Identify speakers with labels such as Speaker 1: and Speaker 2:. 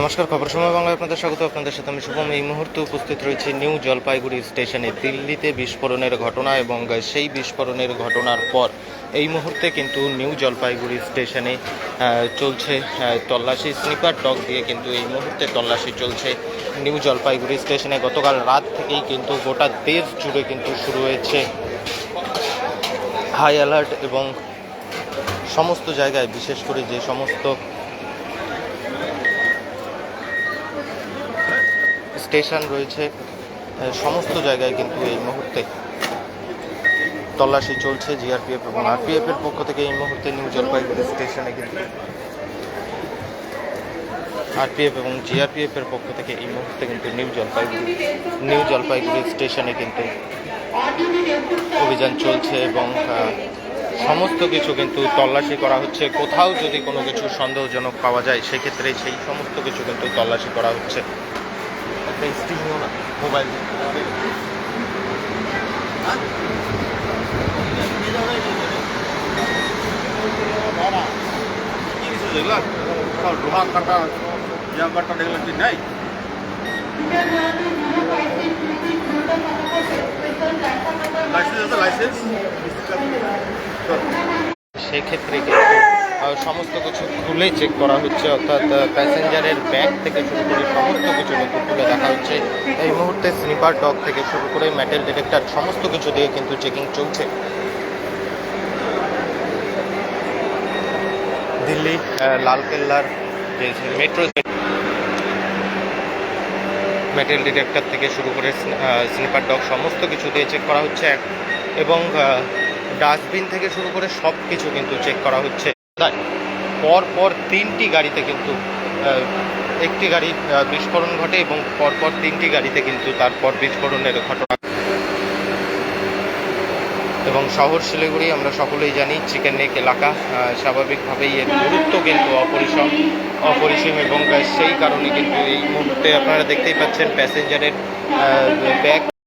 Speaker 1: নমস্কার, খবর সময় বাংলায় আপনাদের স্বাগত। আপনাদের সাথে আমি শুভম। এই মুহূর্তে উপস্থিত রয়েছে নিউ জলপাইগুড়ি স্টেশনে দিল্লিতে বিস্ফোরণের ঘটনা এবং সেই বিস্ফোরণের ঘটনার পর এই মুহূর্তে কিন্তু নিউ জলপাইগুড়ি স্টেশনে চলছে তল্লাশি স্নিপার ডগ দিয়ে কিন্তু এই মুহূর্তে তল্লাশি চলছে নিউ জলপাইগুড়ি স্টেশনে। গতকাল রাত থেকেই কিন্তু গোটা দেশ জুড়ে কিন্তু শুরু হয়েছে হাই অ্যালার্ট এবং সমস্ত জায়গায়, বিশেষ করে যে সমস্ত স্টেশন রয়েছে সমস্ত জায়গায় কিন্তু এই মুহূর্তে তল্লাশি চলছে জিআরপিএফ এবং আরপিএফ এর পক্ষ থেকে এই মুহূর্তে নিউ জলপাইগুড়ি স্টেশনে কিন্তু আরপিএফ এবং জিআরপিএফ এর পক্ষ থেকে এই মুহূর্তে কিন্তু নিউ জলপাইগুড়ি নিউ জলপাইগুড়ি স্টেশনে কিন্তু অভিযান চলছে এবং সমস্ত কিছু কিন্তু তল্লাশি করা হচ্ছে। কোথাও যদি কোনো কিছু সন্দেহজনক পাওয়া যায়, সেক্ষেত্রে সেই সমস্ত কিছু কিন্তু তল্লাশি করা হচ্ছে। একটা স্টিক না মোবাইল
Speaker 2: দেখলাম লোহা কাটা ইয়া কাটা দেখলাম কি নাই লাইসেন্স আছে লাইসেন্স
Speaker 1: সমস্ত কিছু খুলে চেক করা হচ্ছে, অর্থাৎ প্যাসেঞ্জারের ব্যাগ থেকে শুরু করে সমস্ত কিছু কিন্তু খুলে দেখা হচ্ছে। এই মুহূর্তে স্লিপার ডগ থেকে শুরু করে মেটেল ডিটেক্টর সমস্ত কিছু দিয়ে কিন্তু চেকিং চলছে। দিল্লি লালকেল্লার যে মেট্রো মেটেল ডিটেক্টর থেকে শুরু করে স্লিপার ডগ সমস্ত কিছু দিয়ে চেক করা হচ্ছে। এবং ডাস্টবিন থেকে শুরু করে সব কিছু কিন্তু চেক করা হচ্ছে। তাই পর পর তিনটি গাড়িতে কিন্তু একটি গাড়ি আহ, বিস্ফোরণ ঘটে এবং পরপর তিনটি গাড়িতে কিন্তু তারপর বিস্ফোরণের ঘটনা। এবং শহর শিলিগুড়ি আমরা সকলেই জানি চিকেন নেক এলাকা স্বাভাবিকভাবেই এর গুরুত্ব কিন্তু অপরিসম অপরিসীম এবং সেই কারণে কিন্তু এই মুহূর্তে আপনারা দেখতেই পাচ্ছেন প্যাসেঞ্জারের ব্যাগ